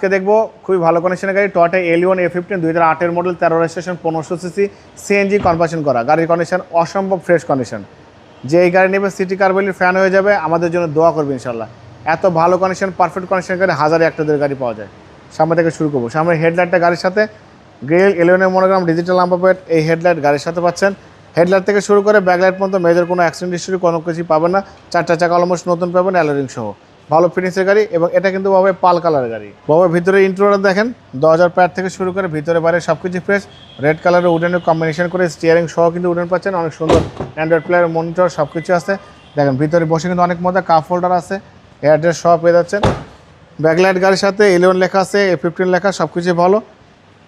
আজকে দেখব খুবই ভালো কন্ডিশনের গাড়ি টয়টা এলিওন এ ফিফটিন দুই হাজার আটের মডেল তেরো রেজিস্ট্রেশন পনেরোশো সিসি সিএনজি কনভার্সন করা। গাড়ির কন্ডিশন অসম্ভব ফ্রেশ কন্ডিশন যে এই গাড়ি নেবে সিটি কারবেলির ফ্যান হয়ে যাবে, আমাদের জন্য দোয়া করবে ইনশাল্লাহ এত ভালো কন্ডিশন পারফেক্ট কন্ডিশন গাড়ি, হাজারে একটা দেড় গাড়ি পাওয়া যায়। সামনে থেকে শুরু করব। সামনে হেডলাইটটা গাড়ির সাথে গ্রিল এলিওনের মনোগ্রাম ডিজিটাল প্লেট এই হেডলাইট গাড়ির সাথে পাচ্ছেন। হেডলাইট থেকে শুরু করে ব্যাকলাইট পর্যন্ত মেজর কোনো অ্যাক্সিডেন্ট হিস্ট্রি কোনো কিছু পাবেন না। চারটা চাকা অলমোস্ট নতুন পাবেন অ্যালোরিং সহ। ভালো ফিনিশের গাড়ি এবং এটা কিন্তু বাবা পাল কালার গাড়ি। বাবা ভিতরে ইন্ট্রোটা দেখেন, দশ হাজার প্যাড থেকে শুরু করে ভিতরে বাইরে সব কিছু ফ্রেশ রেড কালারের উডেনের কম্বিনেশন করে স্টিয়ারিং সহ কিন্তু উডেন পাচ্ছেন, অনেক সুন্দর অ্যান্ড্রয়েড প্লেয়ার মনিটর সব কিছু আছে। দেখেন, ভিতরে বসে কিন্তু অনেক মজা কাপ হোল্ডার আছে এয়ারটেল সহ পেয়ে যাচ্ছেন। ব্যাকলাইট গাড়ির সাথে ইলেভেন লেখা আছে এ ফিফটিন লেখা সব কিছু ভালো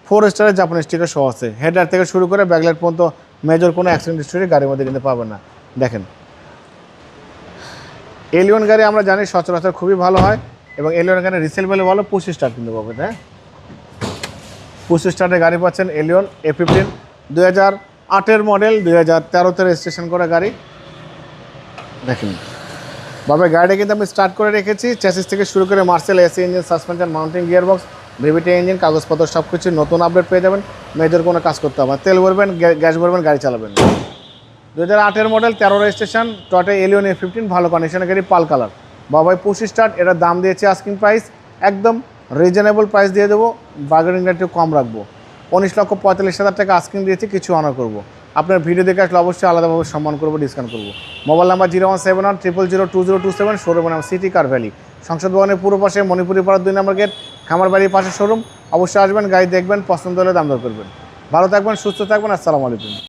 ফোর স্টারের জাপানি স্টিকার সহ আছে। হেডলাইট থেকে শুরু করে ব্যাকলাইট পর্যন্ত মেজর কোনো অ্যাক্সিডেন্ট হিস্ট্রি গাড়ির মধ্যে কিন্তু পাবেন না। দেখেন এলিয়ন গাড়ি আমরা জানি সচরাচর খুবই ভালো হয় এবং এলিয়ন গাড়ি রিসেল বলে ভালো, পঁচিশ স্টার কিন্তু পাবেন হ্যাঁ? পঁচিশ স্টারের গাড়ি পাচ্ছেন এলিয়ন এ ফিফটিন দুই হাজার আটের মডেল দুই হাজার তেরোতে রেজিস্ট্রেশন করা গাড়ি। দেখেন। বাবা গাড়িটা কিন্তু আমি স্টার্ট করে রেখেছি। চ্যাসিস থেকে শুরু করে Marcel AC engine suspension mounting gear box VVT engine কাগজপত্র সব কিছু নতুন আপডেট পেয়ে যাবেন। মেজর কোনো কাজ করতে হবে। তেল ভরবেন গ্যা- গ্যাস ভরবেন, গাড়ি চালাবেন। দু হাজার মডেল তেরো registration Toyota Allion A fifteen ভালো কন্ডিশনের গাড়ি, পাল কালার বাবাই পঁচিশ স্টার্ট এটার দাম দিয়েছে আস্কিং প্রাইস একদম রিজনেবল প্রাইস দিয়ে দেবো বার্গেনিংটা একটু কম রাখব। উনিশ লক্ষ পঁয়তাল্লিশ হাজার টাকা আস্কিং দিয়েছি, কিছু অনার করব। আপনার ভিডিও দেখে আসলে অবশ্যই আলাদাভাবে সম্মান করব ডিসকাউন্ট করব। Mobile number zero one seven one triple zero two zero two seven showroom নাম সিটি কার ভ্যালি সংসদ ভবনের পূর্ব পাশে মণিপুরি পাড়ার দুই নম্বর গেট খামার বাড়ির পাশে শোরুম অবশ্যই আসবেন, গাড়ি দেখবেন, পছন্দ হলে দাম দর করবেন। ভালো থাকবেন, সুস্থ থাকবেন, আসসালামু আলাইকুম।